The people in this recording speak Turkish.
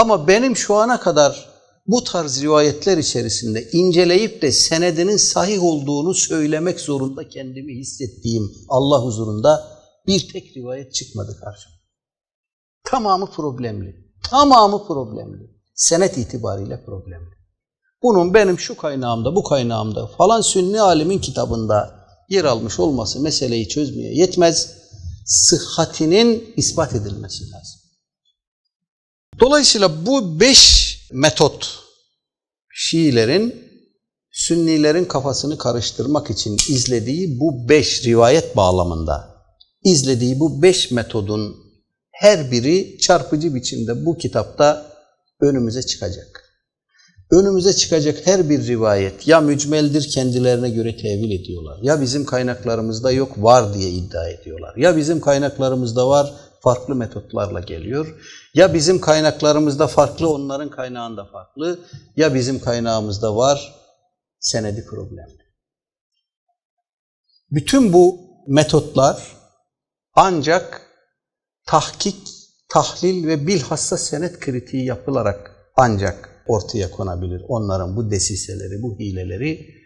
Ama benim şu ana kadar bu tarz rivayetler içerisinde inceleyip de senedinin sahih olduğunu söylemek zorunda kendimi hissettiğim Allah huzurunda bir tek rivayet çıkmadı karşıma. Tamamı problemli. Tamamı problemli. Senet itibariyle problemli. Bunun benim şu kaynağımda, bu kaynağımda falan sünni alimin kitabında yer almış olması meseleyi çözmeye yetmez. Sıhhatinin ispat edilmesi lazım. Dolayısıyla bu beş metot Şiilerin Sünnilerin kafasını karıştırmak için izlediği bu beş rivayet bağlamında izlediği bu beş metodun her biri çarpıcı biçimde bu kitapta önümüze çıkacak. Önümüze çıkacak her bir rivayet ya mücmeldir kendilerine göre tevil ediyorlar. Ya bizim kaynaklarımızda yok var diye iddia ediyorlar. Ya bizim kaynaklarımızda var farklı metotlarla geliyor. Ya bizim kaynaklarımızda farklı onların kaynağında farklı. Ya bizim kaynağımızda var senedi problemli. Bütün bu metotlar ancak tahkik, tahlil ve bilhassa senet kritiği yapılarak ancak ortaya konabilir. Onların bu desiseleri, bu hileleri